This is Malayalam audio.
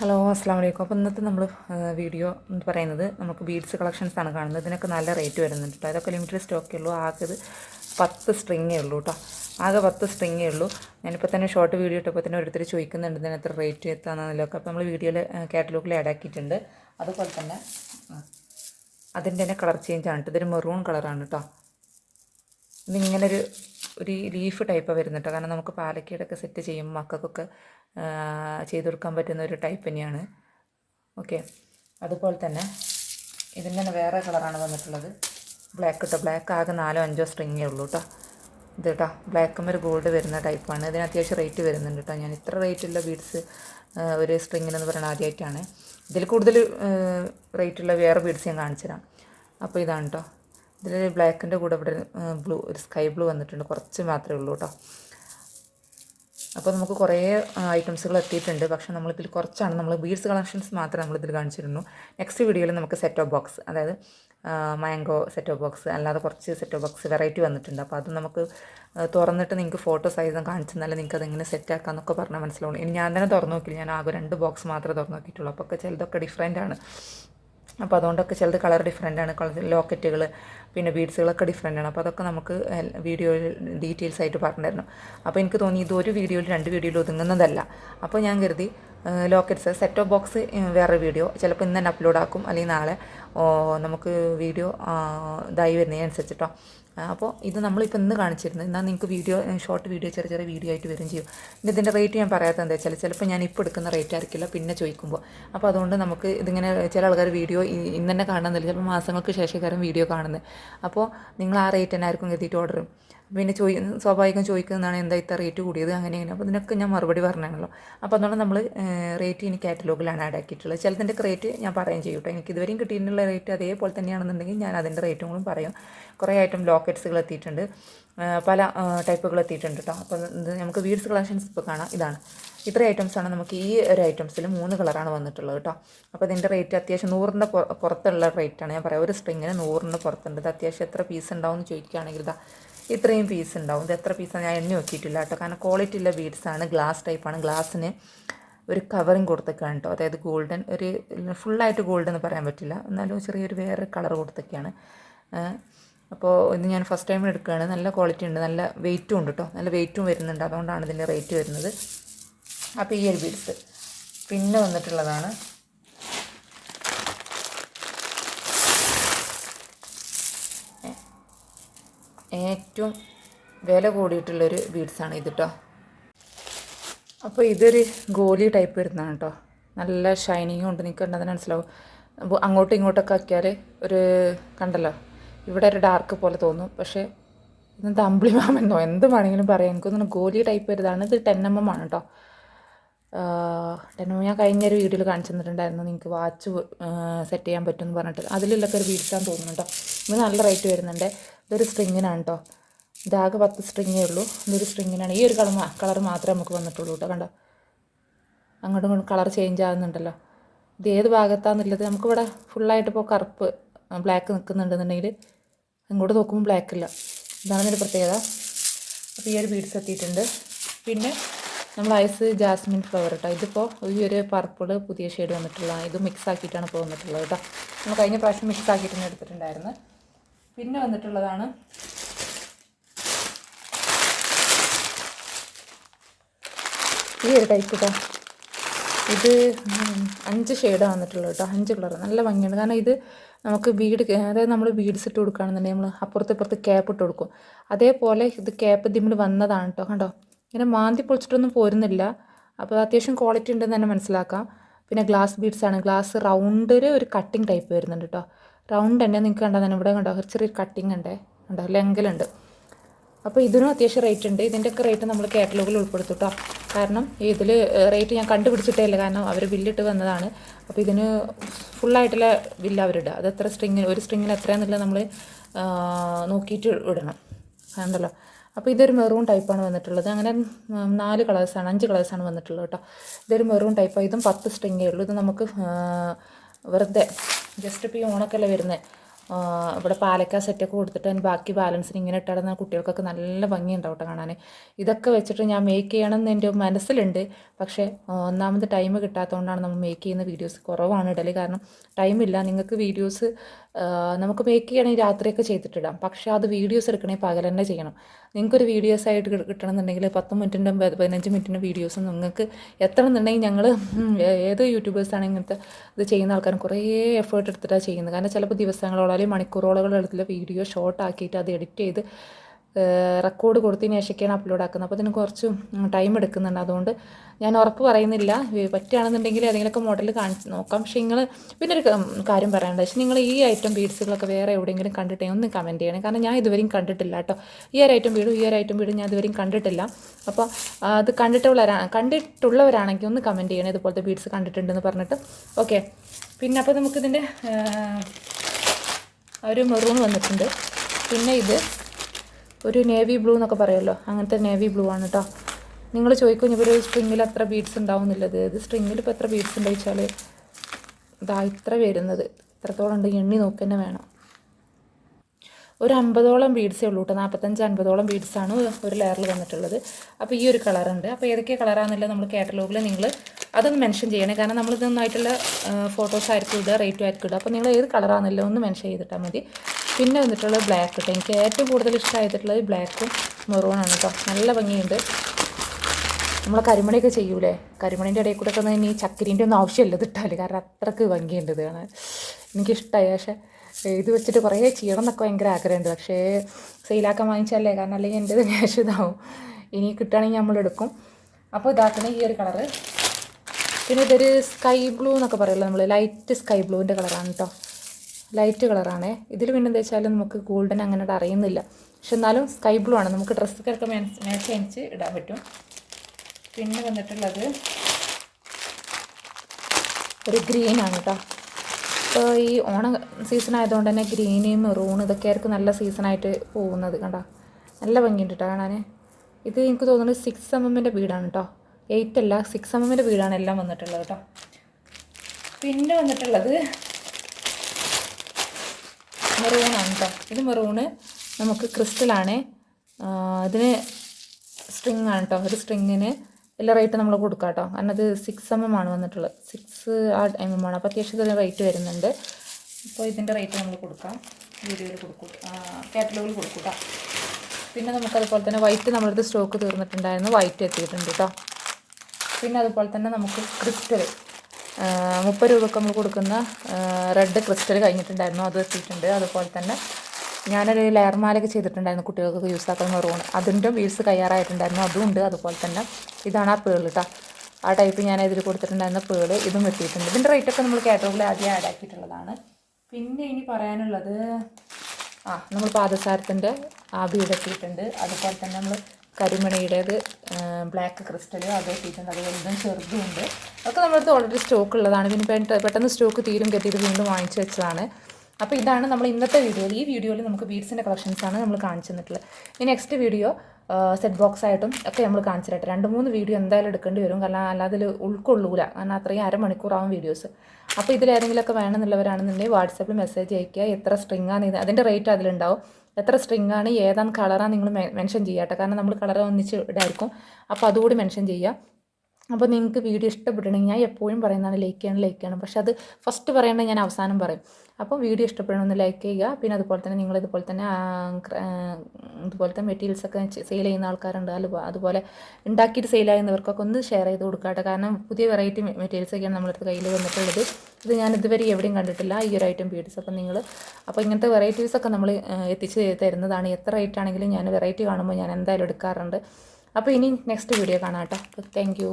ഹലോ അസ്സാം വലൈക്കും അപ്പോൾ ഇന്നത്തെ നമ്മൾ വീഡിയോ എന്ന് പറയുന്നത് നമുക്ക് ബീഡ്സ് കളക്ഷൻസ് ആണ് കാണുന്നത്. ഇതിനൊക്കെ നല്ല റേറ്റ് വരുന്നുണ്ട് കേട്ടോ അതൊക്കെ ലിമിറ്റഡ് സ്റ്റോക്കേ ഉള്ളൂ. ആകെ ഇത് പത്ത് സ്ട്രിങ്ങേ ഉള്ളൂ കേട്ടോ ആകെ പത്ത് സ്ട്രിങ്ങേ ഉള്ളൂ. ഞാനിപ്പോൾ തന്നെ ഷോർട്ട് വീഡിയോ ഇട്ടപ്പോൾ തന്നെ ഓരോരുത്തർ ചോദിക്കുന്നുണ്ട് ഇതിന് എത്ര റേറ്റ് എത്താണെന്നതിലൊക്കെ അപ്പോൾ നമ്മൾ വീഡിയോയിൽ കാറ്റലോഗിൽ ആഡ് ആക്കിയിട്ടുണ്ട്. അതുപോലെ തന്നെ അതിന്റെ തന്നെ കളർ ചേഞ്ച് ആണ് കേട്ടോ ഇതൊരു മെറൂൺ കളറാണ് കേട്ടോ ഇതിങ്ങനെ ഒരു ഒരു ലീഫ് ടൈപ്പ് വരുന്നത് കേട്ടോ. കാരണം നമുക്ക് പാലക്കീടൊക്കെ സെറ്റ് ചെയ്യും. മക്കൾക്കൊക്കെ ചെയ്തു കൊടുക്കാൻ പറ്റുന്ന ഒരു ടൈപ്പ് തന്നെയാണ്. ഓക്കെ അതുപോലെ തന്നെ തന്നെ വേറെ കളറാണ് വന്നിട്ടുള്ളത്. ബ്ലാക്ക് കേട്ടോ ബ്ലാക്ക് ആകെ നാലോ അഞ്ചോ സ്ട്രിങ്ങേ ഉള്ളൂ കേട്ടോ ഇത് കേട്ടോ ബ്ലാക്കും ഒരു ഗോൾഡ് വരുന്ന ടൈപ്പാണ് ഇതിന് അത്യാവശ്യം റേറ്റ് വരുന്നുണ്ട് കേട്ടോ ഞാൻ ഇത്ര റേറ്റുള്ള ബീഡ്സ് ഒരു സ്ട്രിങ്ങിനെന്ന് പറയുന്നത് ആദ്യമായിട്ടാണ് ഇതിൽ കൂടുതൽ റേറ്റുള്ള വേറെ ബീഡ്സ് ഞാൻ കാണിച്ചു തരാം അപ്പോൾ ഇതാണ് കേട്ടോ ഇതിൽ ബ്ലാക്കിന്റെ കൂടെ ഇവിടെ ബ്ലൂ ഒരു സ്കൈ ബ്ലൂ വന്നിട്ടുണ്ട്. കുറച്ച് മാത്രമേ ഉള്ളൂ കേട്ടോ അപ്പോൾ നമുക്ക് കുറേ ഐറ്റംസുകൾ എത്തിയിട്ടുണ്ട്. പക്ഷേ നമ്മളിതിൽ കുറച്ചാണ്. നമ്മൾ ബീഡ്സ് കളക്ഷൻസ് മാത്രമേ നമ്മളിതിൽ കാണിച്ചിരുന്നു. നെക്സ്റ്റ് വീഡിയോയിൽ നമുക്ക് സെറ്റ് ഓഫ് ബോക്സ് അതായത് മാംഗോ സെറ്റ് ഓഫ് ബോക്സ് അല്ലാതെ കുറച്ച് സെറ്റ് ഓഫ് ബോക്സ് വെറൈറ്റി വന്നിട്ടുണ്ട്. അപ്പോൾ അത് നമുക്ക് തുറന്നിട്ട് നിങ്ങൾക്ക് ഫോട്ടോ സൈസും കാണിച്ചു തന്നാൽ നിങ്ങൾക്ക് അതെങ്ങനെ സെറ്റ് ആക്കാമെന്നൊക്കെ പറഞ്ഞാൽ മനസ്സിലാവും ഇനി ഞാൻ തന്നെ തുറന്നു നോക്കില്ല ഞാൻ ആകെ രണ്ട് ബോക്സ് മാത്രമേ തുറന്നു നോക്കിയിട്ടുള്ളൂ. അപ്പോൾ ഒക്കെ ചിലതൊക്കെ ഡിഫറെന്റ് ആണ്. അപ്പോൾ അതുകൊണ്ടൊക്കെ ചിലത് കളർ ഡിഫറെന്റ് ആണ്. ലോക്കറ്റുകൾ പിന്നെ ബീഡ്സുകളൊക്കെ ഡിഫറെന്റ് ആണ്. അപ്പോൾ അതൊക്കെ നമുക്ക് വീഡിയോയിൽ ഡീറ്റെയിൽസ് ആയിട്ട് പറഞ്ഞിരുന്നു. അപ്പോൾ എനിക്ക് തോന്നി ഇത് ഒരു വീഡിയോയിൽ രണ്ട് വീഡിയോയിൽ ഒതുങ്ങുന്നതല്ല. അപ്പോൾ ഞാൻ കരുതി ലോക്കറ്റ്സ് സെറ്റ് ഓഫ് ബോക്സ് വേറെ വീഡിയോ ചിലപ്പോൾ ഇന്ന് തന്നെ അപ്ലോഡ് ആക്കും. അല്ലെങ്കിൽ നാളെ നമുക്ക് വീഡിയോ ഇതായി വരുന്നതിനനുസരിച്ചിട്ടോ. അപ്പോൾ ഇത് നമ്മളിപ്പോൾ ഇന്ന് കാണിച്ചിരുന്നത്. എന്നാൽ നിങ്ങൾക്ക് വീഡിയോ ഷോർട്ട് വീഡിയോ ചെറിയ ചെറിയ വീഡിയോ ആയിട്ട് വരും ചെയ്യും. പിന്നെ ഇതിന്റെ റേറ്റ് ഞാൻ പറയാത്തത് എന്താ വെച്ചാൽ ചിലപ്പോൾ ഞാൻ ഇപ്പോൾ എടുക്കുന്ന റേറ്റ് ആയിരിക്കില്ല പിന്നെ ചോദിക്കുമ്പോൾ അപ്പോൾ അതുകൊണ്ട് നമുക്ക് ഇതിങ്ങനെ ചില ആൾക്കാർ വീഡിയോ ഇന്നെ കാണുന്നില്ല ചിലപ്പോൾ മാസങ്ങൾക്ക് ശേഷക്കാരൻ വീഡിയോ കാണുന്നത്. അപ്പോൾ നിങ്ങൾ ആ റേറ്റ് തന്നെ ആയിരിക്കും കരുതിയിട്ട് ഓർഡർ പിന്നെ ചോദി സ്വാഭാവികം ചോദിക്കുന്നതാണ് എന്താ ഇത്ര റേറ്റ് കൂടിയത് അങ്ങനെ അങ്ങനെ അപ്പോൾ ഇതിനൊക്കെ ഞാൻ മറുപടി പറഞ്ഞാണല്ലോ അപ്പോൾ അതുകൊണ്ട് നമ്മൾ റേറ്റ് ഇനി കാറ്റലോഗിലാണ് ആഡ് ആക്കിയിട്ടുള്ളത്. ചിലതിന്റെ റേറ്റ് ഞാൻ പറയുകയും ചെയ്യും കേട്ടോ. എനിക്ക് ഇതുവരെയും കിട്ടിയിട്ടുള്ള റേറ്റ് അതേപോലെ തന്നെയാണെന്നുണ്ടെങ്കിൽ ഞാൻ അതിന്റെ റേറ്റും കൂടി പറയും. കുറേ ഐറ്റം ലോക്കറ്റ്സുകൾ എത്തിയിട്ടുണ്ട്. പല ടൈപ്പുകൾ എത്തിയിട്ടുണ്ട് കേട്ടോ. അപ്പോൾ നമുക്ക് വീഡ്സ് കളക്ഷൻസ് ഇപ്പോൾ കാണാം. ഇതാണ്. ഇത്ര ഐറ്റംസാണ് നമുക്ക് ഈ ഒരു ഐറ്റംസിൽ മൂന്ന് കളറാണ് വന്നിട്ടുള്ളത് കേട്ടോ. അപ്പോൾ ഇതിന്റെ റേറ്റ് അത്യാവശ്യം നൂറിന്റെ പുറ- പുറത്തുള്ള റേറ്റാണ് ഞാൻ പറയാം. ഒരു സ്ട്രിങ്ങിന് നൂറിന്റെ പുറത്തുണ്ട്. ഇത് അത്യാവശ്യം എത്ര പീസ് ഉണ്ടാവും എന്ന് ചോദിക്കുകയാണെങ്കിൽ ഇതാ ഇത്രയും പീസ് ഉണ്ടാവും. ഇത് എത്ര പീസാണ് ഞാൻ എണ്ണി നോക്കിയിട്ടില്ല കേട്ടോ. കാരണം ക്വാളിറ്റി ഉള്ള ബീഡ്സാണ് ഗ്ലാസ് ടൈപ്പാണ് ഗ്ലാസ്സിന് ഒരു കവറിങ് കൊടുത്തേക്കാണ് കേട്ടോ. അതായത് ഗോൾഡൻ ഒരു ഫുള്ളായിട്ട് ഗോൾഡ് എന്ന് പറയാൻ പറ്റില്ല. എന്നാലും ചെറിയൊരു വേറെ കളർ കൊടുത്തൊക്കെയാണ് അപ്പോൾ ഇത് ഞാൻ ഫസ്റ്റ് ടൈം എടുക്കുകയാണ്. നല്ല ക്വാളിറ്റി ഉണ്ട്. നല്ല വെയിറ്റും ഉണ്ട് കേട്ടോ. നല്ല വെയിറ്റും വരുന്നുണ്ട്. അതുകൊണ്ടാണ് ഇതിന്റെ റേറ്റ് വരുന്നത്. അപ്പോൾ ഈ ഒരു ബീഡ്സ് പിന്നെ വന്നിട്ടുള്ളതാണ് ഏറ്റവും വില കൂടിയിട്ടുള്ളൊരു ബീഡ്സാണ് ഇത് കേട്ടോ അപ്പോൾ ഇതൊരു ഗോലി ടൈപ്പ് വരുന്നതാണ് കേട്ടോ. നല്ല ഷൈനിങ്ങും ഉണ്ട്. നിങ്ങൾക്ക് കണ്ടതിന് മനസ്സിലാവും. അങ്ങോട്ടും ഇങ്ങോട്ടൊക്കെ ആക്കിയാൽ ഒരു കണ്ടല്ലോ ഇവിടെ ഒരു ഡാർക്ക് പോലെ തോന്നും. പക്ഷേ ഇതെന്താ തമ്പിളി മാമെന്നോ എന്ത് വേണമെങ്കിലും പറയാം. എനിക്കൊന്നും ഗോലി ടൈപ്പ് വരുന്നതാണ്. ഇത് ടെൻ എം എം ആണ് കേട്ടോ. ടെൻ എം ഞാൻ കഴിഞ്ഞൊരു വീഡിയോയിൽ കാണിച്ചു തന്നിട്ടുണ്ടായിരുന്നു. നിങ്ങൾക്ക് വാച്ച് സെറ്റ് ചെയ്യാൻ പറ്റുമെന്ന് പറഞ്ഞിട്ട്. അതിലുള്ളൊക്കെ ഒരു വീഡിയോസാന്ന് തോന്നുന്നുണ്ടോ ഇത് നല്ല റേറ്റ് വരുന്നുണ്ട്. ഇതൊരു സ്ട്രിങ്ങിനാണ് കേട്ടോ ഇതാകെ പത്ത് സ്ട്രിങ്ങേ ഉള്ളൂ. ഇതൊരു സ്ട്രിങ്ങിനാണ് ഈ ഒരു കളർ കളർ മാത്രമേ നമുക്ക് വന്നിട്ടുള്ളൂ കേട്ടോ കണ്ടോ? അങ്ങോട്ടും ഇങ്ങോട്ടും കളർ ചേഞ്ച് ആകുന്നുണ്ടല്ലോ ഇത് ഏത് ഭാഗത്താണെന്നുള്ളത് നമുക്കിവിടെ ഫുള്ളായിട്ട് ഇപ്പോൾ കറുപ്പ് ബ്ലാക്ക് നിൽക്കുന്നുണ്ടെന്നുണ്ടെങ്കിൽ ഇങ്ങോട്ട് നോക്കുമ്പോൾ ബ്ലാക്ക് ഇല്ല. ഇതാണ് ഇതിന്റെ പ്രത്യേകത. അപ്പോൾ ഈ ഒരു ബീഡ്സ് എത്തിയിട്ടുണ്ട്. പിന്നെ നമ്മൾ ഐസ് ജാസ്മിൻ ഫ്ലവർ കേട്ടോ ഇതിപ്പോൾ ഈ ഒരു പർപ്പിൾ പുതിയ ഷെയ്ഡ് വന്നിട്ടുള്ള ഇത് മിക്സ് ആക്കിയിട്ടാണ് ഇപ്പോൾ വന്നിട്ടുള്ളത് കേട്ടോ നമ്മൾ കഴിഞ്ഞ പ്രാവശ്യം മിക്സ് ആക്കിയിട്ടാണ് എടുത്തിട്ടുണ്ടായിരുന്നു. പിന്നെ വന്നിട്ടുള്ളതാണ്. ഈ ഒരു ടൈപ്പ് ഇത് അഞ്ച് ഷെയ്ഡാണ് വന്നിട്ടുള്ളത് കേട്ടോ. അഞ്ച് കളർ നല്ല ഭംഗിയാണ്. കാരണം ഇത് നമുക്ക് ബീഡ് അതായത് നമ്മൾ ബീഡ്സ് ഇട്ട് കൊടുക്കുകയാണെന്നുണ്ടെങ്കിൽ നമ്മൾ അപ്പുറത്ത് ഇപ്പുറത്ത് ക്യാപ്പ് ഇട്ട് കൊടുക്കും. അതേപോലെ ഇത് ക്യാപ്പ് ഇതിമ്മൽ വന്നതാണ് കേട്ടോ. കണ്ടോ? ഇങ്ങനെ മാന്തി പൊളിച്ചിട്ടൊന്നും പോരുന്നില്ല. അപ്പോൾ അത്യാവശ്യം ക്വാളിറ്റി ഉണ്ടെന്ന് തന്നെ മനസ്സിലാക്കാം. പിന്നെ ഗ്ലാസ് ബീഡ്സ് ആണ്. ഗ്ലാസ് റൗണ്ടിൽ ഒരു കട്ടിങ് ടൈപ്പ് വരുന്നുണ്ട് കേട്ടോ. റൗണ്ട് തന്നെ നിങ്ങൾക്ക് കണ്ടാൽ തന്നെ ഇവിടെ കണ്ടോ? ചെറിയൊരു കട്ടിങ് ഉണ്ട്. കണ്ടോ? ലെങ്കലുണ്ട് അപ്പോൾ ഇതിനും അത്യാവശ്യം റേറ്റ് ഉണ്ട്. ഇതിന്റെയൊക്കെ റേറ്റ് നമ്മൾ കാറ്റലോഗിൽ ഉൾപ്പെടുത്തിട്ടോ കാരണം ഇതിൽ റേറ്റ് ഞാൻ കണ്ടുപിടിച്ചിട്ടേ ഇല്ല. കാരണം അവർ ബില്ലിട്ട് വന്നതാണ്. അപ്പോൾ ഇതിന് ഫുള്ളായിട്ടുള്ള ബില്ല് അവരിടുക അത് എത്ര സ്ട്രിങ്ങിന് ഒരു സ്ട്രിങ്ങിന് എത്രയാണെന്നുള്ളത് നമ്മൾ നോക്കിയിട്ട് ഇടണം. കണ്ടല്ലോ? അപ്പോൾ ഇതൊരു മെറൂൺ ടൈപ്പാണ് വന്നിട്ടുള്ളത്. അങ്ങനെ നാല് കളേഴ്സാണ് അഞ്ച് കളേഴ്സാണ് വന്നിട്ടുള്ളത് കേട്ടോ ഇതൊരു മെറൂൺ ടൈപ്പാണ് ഇതും പത്ത് സ്ട്രിങ്ങേ ഉള്ളൂ. ഇത് നമുക്ക് വെറുതെ ജസ്റ്റ് ഇപ്പോൾ ഈ ഓണക്കല്ലേ വരുന്നത് ഇവിടെ പാലക്ക സെറ്റൊക്കെ കൊടുത്തിട്ട് അതിന് ബാക്കി ബാലൻസിന് ഇങ്ങനെ ഇട്ടിടുന്ന കുട്ടികൾക്കൊക്കെ നല്ല ഭംഗിയുണ്ടാവും കേട്ടോ കാണാൻ ഇതൊക്കെ വെച്ചിട്ട് ഞാൻ മേക്ക് ചെയ്യണം എന്ന് എന്റെ മനസ്സിലുണ്ട്. പക്ഷേ ഒന്നാമത് ടൈം കിട്ടാത്തതുകൊണ്ടാണ് നമ്മൾ മേക്ക് ചെയ്യുന്ന വീഡിയോസ് കുറവാണ് ഇടൽ കാരണം ടൈമില്ല നിങ്ങൾക്ക് വീഡിയോസ് നമുക്ക് മേക്ക് ചെയ്യണമെങ്കിൽ രാത്രിയൊക്കെ ചെയ്തിട്ടിടാം. പക്ഷേ അത് വീഡിയോസ് എടുക്കണമെങ്കിൽ പകൽ തന്നെ ചെയ്യണം. നിങ്ങൾക്കൊരു വീഡിയോസ് ആയിട്ട് കിട്ട- കിട്ടണമെന്നുണ്ടെങ്കിൽ പത്ത് മിനിറ്റിന്റെ പതിനഞ്ച് മിനിറ്റിന്റെ വീഡിയോസ് നിങ്ങൾക്ക് എത്ര എന്നുണ്ടെങ്കിൽ ഞങ്ങൾ ഏത് യൂട്യൂബേഴ്സാണ് ഇങ്ങനത്തെ ഇത് ചെയ്യുന്ന ആൾക്കാർ കുറേ എഫേർട്ട് എടുത്തിട്ടാണ് ചെയ്യുന്നത്. കാരണം ചിലപ്പോൾ ദിവസങ്ങളോളം അല്ലെങ്കിൽ മണിക്കൂറോളം എടുത്തിട്ടുള്ള വീഡിയോ ഷോർട്ട് ആക്കിയിട്ട് അത് എഡിറ്റ് ചെയ്ത് റെക്കോർഡ് കൊടുത്തതിന് ശേഷമൊക്കെയാണ് അപ്ലോഡ് ആക്കുന്നത്. അപ്പോൾ അതിന് കുറച്ച് ടൈം എടുക്കുന്നുണ്ട്. അതുകൊണ്ട് ഞാൻ ഉറപ്പ് പറയുന്നില്ല. പറ്റുകയാണെന്നുണ്ടെങ്കിൽ ഏതെങ്കിലുമൊക്കെ മോഡൽ കാണിച്ച് നോക്കാം. പക്ഷേ നിങ്ങൾ പിന്നെ ഒരു കാര്യം പറയാനുണ്ട്. പക്ഷേ നിങ്ങൾ ഈ ഐറ്റം ബീഡ്സുകളൊക്കെ വേറെ എവിടെയെങ്കിലും കണ്ടിട്ടേ ഒന്ന് കമന്റ് ചെയ്യണം. കാരണം ഞാൻ ഇതുവരെയും കണ്ടിട്ടില്ല കേട്ടോ. ഈ ഒരു ഐറ്റം വീടും ഈ ഒരു ഐറ്റം വീടും ഞാൻ ഇതുവരെയും കണ്ടിട്ടില്ല. അപ്പോൾ അത് കണ്ടിട്ടുള്ളവരാണ് കണ്ടിട്ടുള്ളവരാണെങ്കിൽ ഒന്ന് കമന്റ് ചെയ്യണം. ഇതുപോലത്തെ ബീഡ്സ് കണ്ടിട്ടുണ്ടെന്ന് പറഞ്ഞിട്ട്. ഓക്കെ പിന്നെ അപ്പോൾ നമുക്കിതിന്റെ ഒരു മെറൂൺ വന്നിട്ടുണ്ട്. പിന്നെ ഇത് ഒരു നേവി ബ്ലൂ എന്നൊക്കെ പറയുമല്ലോ അങ്ങനത്തെ നേവി ബ്ലൂ ആണ് കേട്ടോ നിങ്ങൾ ചോദിക്കും ഇനി ഒരു സ്ട്രിങ്ങിൽ അത്ര ബീഡ്സ് ഉണ്ടാവുന്നില്ലത്? ഇത് സ്ട്രിങ്ങിൽ ഇപ്പോൾ എത്ര ബീഡ്സ് ഉണ്ട് വെച്ചാൽ ഇതാ ഇത്ര വരുന്നത്. ഇത്രത്തോളം ഉണ്ട് എണ്ണി നോക്കി തന്നെ വേണം. ഒരു അമ്പതോളം ബീഡ്സേ ഉള്ളൂ കേട്ടോ നാൽപ്പത്തഞ്ച് അൻപതോളം ബീഡ്സാണ് ഒരു ലെയറിൽ വന്നിട്ടുള്ളത്. അപ്പോൾ ഈ ഒരു കളറുണ്ട് അപ്പോൾ ഏതൊക്കെ കളറാണെന്നുള്ളത് നമ്മൾ കാറ്റലോഗിൽ നിങ്ങൾ അതൊന്ന് മെൻഷൻ ചെയ്യണേ. കാരണം നമ്മൾ ഇതൊന്നായിട്ടുള്ള ഫോട്ടോസ് ആയിരിക്കും ഇടുക റേറ്റും ആയിരിക്കും ഇടുക. അപ്പോൾ നിങ്ങൾ ഏത് കളറാണെന്നുള്ളത് ഒന്ന് മെൻഷൻ ചെയ്തിട്ടാൽ മതി. പിന്നെ വന്നിട്ടുള്ളത് ബ്ലാക്ക് കേട്ടോ എനിക്ക് ഏറ്റവും കൂടുതൽ ഇഷ്ടമായിട്ടുള്ളത് ബ്ലാക്കും മെറൂണാണ് കേട്ടോ നല്ല ഭംഗിയുണ്ട്. നമ്മൾ കരിമണിയൊക്കെ ചെയ്യൂലേ? കരിമണീന്റെ ഇടയിൽ കൂടെ ഒക്കെ ഇനി ചക്കിരീന്റെ ഒന്നും ആവശ്യമില്ല ഇത് ഇട്ടാൽ കാരണം അത്രയ്ക്ക് ഭംഗിയുണ്ട് ഇത് കാണാൻ. എനിക്കിഷ്ടമായി പക്ഷേ ഇത് വെച്ചിട്ട് കുറേ ചെയ്യണം എന്നൊക്കെ ഭയങ്കര ആഗ്രഹമുണ്ട്. പക്ഷേ സെയിലാക്കാൻ വാങ്ങിച്ചല്ലേ കാരണം അല്ലെങ്കിൽ എന്റെ ക്യാഷ് ഇതാവും. ഇനി കിട്ടുകയാണെങ്കിൽ നമ്മൾ എടുക്കും. അപ്പോൾ ഇതാക്കുന്ന ഈ ഒരു കളറ് പിന്നെ ഇതൊരു സ്കൈ ബ്ലൂ എന്നൊക്കെ പറയുമല്ലോ നമ്മൾ ലൈറ്റ് സ്കൈ ബ്ലൂവിന്റെ കളറാണ് കേട്ടോ ലൈറ്റ് കളറാണേ. ഇതിൽ പിന്നെ എന്താ വെച്ചാൽ നമുക്ക് ഗോൾഡൻ അങ്ങനെ അറിയുന്നില്ല. പക്ഷെ എന്നാലും സ്കൈ ബ്ലൂ ആണ്. നമുക്ക് ഡ്രസ്സൊക്കെ മാച്ച് ചെയ്യിച്ച് ഇടാൻ പറ്റും. പിന്നെ വന്നിട്ടുള്ളത് ഒരു ഗ്രീൻ ആണ് കേട്ടോ ഇപ്പോൾ ഈ ഓണ സീസൺ ആയതുകൊണ്ട് തന്നെ ഗ്രീന് മെറൂൺ ഇതൊക്കെ ആയിരിക്കും നല്ല സീസണായിട്ട് പോകുന്നത് കണ്ടോ. നല്ല ഭംഗിയുണ്ട് കേട്ടോ കാണാൻ ഇത് എനിക്ക് തോന്നുന്നത് സിക്സ് എം എമ്മിന്റെ വീടാണ് കേട്ടോ എയ്റ്റ് അല്ല സിക്സ് എം എമ്മിന്റെ വീടാണ് എല്ലാം വന്നിട്ടുള്ളത് കേട്ടോ പിന്നെ വന്നിട്ടുള്ളത് മെറൂണാണ് കേട്ടോ ഇത് മെറൂണ് നമുക്ക് ക്രിസ്റ്റലാണ് ഇതിന് സ്ട്രിങ് ആണ് കേട്ടോ ഒരു സ്ട്രിങ്ങിന് എല്ലാ റേറ്റ് നമ്മൾ കൊടുക്കാം കേട്ടോ കാരണം അത് സിക്സ് എം എം ആണ് വന്നിട്ടുള്ളത്. സിക്സ് ആ എം എം ആണ്. അപ്പോൾ അത്യാവശ്യം ഇതിന് റേറ്റ് വരുന്നുണ്ട്. അപ്പോൾ ഇതിന്റെ റേറ്റ് നമ്മൾ കൊടുക്കാം. വീഡിയോയിൽ കൊടുക്കും. കാറ്റലോഗിൽ കൊടുക്കും കേട്ടോ പിന്നെ നമുക്ക് അതുപോലെ തന്നെ വൈറ്റ് നമ്മളടുത്ത് സ്റ്റോക്ക് തീർന്നിട്ടുണ്ടായിരുന്നു. വൈറ്റ് എത്തിയിട്ടുണ്ട് കേട്ടോ പിന്നെ അതുപോലെ തന്നെ നമുക്ക് ക്രിസ്റ്റൽ മുപ്പത് രൂപക്ക് നമ്മൾ കൊടുക്കുന്ന റെഡ് ക്രിസ്റ്റൽ കഴിഞ്ഞിട്ടുണ്ടായിരുന്നു. അത് എത്തിയിട്ടുണ്ട്. അതുപോലെ തന്നെ ഞാനൊരു ലെയർ മാലയൊക്കെ ചെയ്തിട്ടുണ്ടായിരുന്നു കുട്ടികൾക്കൊക്കെ യൂസ് ആക്കുന്ന മെറൂൺ അതിന്റെ വീൽസ് കയ്യാറായിട്ടുണ്ടായിരുന്നു അതും ഉണ്ട്. അതുപോലെ തന്നെ ഇതാണ് ആ പേൾ കേട്ടോ ആ ടൈപ്പ് ഞാൻ ഇതിൽ കൊടുത്തിട്ടുണ്ടായിരുന്ന പേൾ ഇതും എത്തിയിട്ടുണ്ട്. ഇതിന്റെ റേറ്റൊക്കെ നമ്മൾ കാറ്റലോഗിൽ ആദ്യം ആഡ് ആക്കിയിട്ടുള്ളതാണ്. പിന്നെ ഇനി പറയാനുള്ളത് ആ നമ്മൾ പാദസാരത്തിന്റെ ആ ബീഡ് എത്തിയിട്ടുണ്ട്. അതുപോലെ തന്നെ നമ്മൾ കരിമണിയുടേത് ബ്ലാക്ക് ക്രിസ്റ്റൽ അത് എത്തിയിട്ടുണ്ട് അത് വലുതും ചെറുതും ഉണ്ട്. അതൊക്കെ നമ്മളടുത്ത് ഓൾറെഡി സ്റ്റോക്ക് ഉള്ളതാണ്. പിന്നെ പെട്ടെന്ന് സ്റ്റോക്ക് തീരും കെട്ടിയിട്ട് വീണ്ടും വാങ്ങിച്ചു വെച്ചതാണ്. അപ്പോൾ ഇതാണ് നമ്മൾ ഇന്നത്തെ വീഡിയോയിൽ ഈ വീഡിയോയിൽ നമുക്ക് ബീഡ്സിന്റെ കളക്ഷൻസാണ് നമ്മൾ കാണിച്ചു തന്നിട്ടുള്ളത്. ഇനി നെക്സ്റ്റ് വീഡിയോ സെറ്റ് ബോക്സ് ആയിട്ടും ഒക്കെ നമ്മൾ കാണിച്ചു രണ്ട് മൂന്ന് വീഡിയോ എന്തായാലും എടുക്കേണ്ടി വരും. കാരണം അല്ലാതെ ഉൾക്കൊള്ളൂല. കാരണം അത്രയും അരമണിക്കൂറാവും വീഡിയോസ് അപ്പോൾ ഇതിലേതെങ്കിലുമൊക്കെ വേണമെന്നുള്ളവരാണെന്നുണ്ടെങ്കിൽ വാട്സാപ്പിൽ മെസ്സേജ് അയക്കുക എത്ര സ്ട്രിങ് ആണ് ഇത് അതിന്റെ റേറ്റ് അതിലുണ്ടാവും. എത്ര സ്ട്രിങ് ആണ് ഏതാണ് കളറാണ് നിങ്ങൾ മെൻഷൻ ചെയ്യാട്ടെ. കാരണം നമ്മൾ കളർ ഒന്നിച്ച് ഇടായിരിക്കും. അപ്പോൾ അതുകൂടി മെൻഷൻ ചെയ്യുക അപ്പോൾ നിങ്ങൾക്ക് വീഡിയോ ഇഷ്ടപ്പെടണമെങ്കിൽ ഞാൻ എപ്പോഴും പറയുന്നതാണ് ലൈക്ക് ചെയ്യണം ലൈക്ക് ചെയ്യണം. പക്ഷെ അത് ഫസ്റ്റ് പറയേണ്ടത് ഞാൻ അവസാനം പറയും. അപ്പോൾ വീഡിയോ ഇഷ്ടപ്പെടണമെന്ന് ലൈക്ക് ചെയ്യുക. പിന്നെ അതുപോലെ തന്നെ നിങ്ങൾ ഇതുപോലെ തന്നെ ഇതുപോലെ തന്നെ മെറ്റീരിയൽസ് മെറ്റീരിയൽസൊക്കെ സെയിൽ ചെയ്യുന്ന ആൾക്കാരുണ്ട്. അതുപോലെ ഉണ്ടാക്കിയിട്ട് സെയിൽ ചെയ്യുന്നവർക്കൊക്കെ ഒന്ന് ഷെയർ ചെയ്ത് കൊടുക്കാട്ടെ കാരണം പുതിയ വെറൈറ്റി മെറ്റീരിയൽസ് ഒക്കെയാണ് നമ്മളടുത്ത് കയ്യിൽ വന്നിട്ടുള്ളത്. ഇത് ഞാൻ ഇതുവരെ എവിടെയും കണ്ടിട്ടില്ല. ഈ ഒരു ഐറ്റം ബീഡ്സ് അപ്പം നിങ്ങൾ അപ്പോൾ ഇങ്ങനത്തെ വെറൈറ്റീസൊക്കെ നമ്മൾ എത്തിച്ച് തരുന്നതാണ്. എത്ര റേറ്റ് ആണെങ്കിലും ഞാൻ വെറൈറ്റി കാണുമ്പോൾ ഞാൻ എന്തായാലും എടുക്കാറുണ്ട്. അപ്പോൾ ഇനി നെക്സ്റ്റ് വീഡിയോ കാണാം കേട്ടോ. Thank you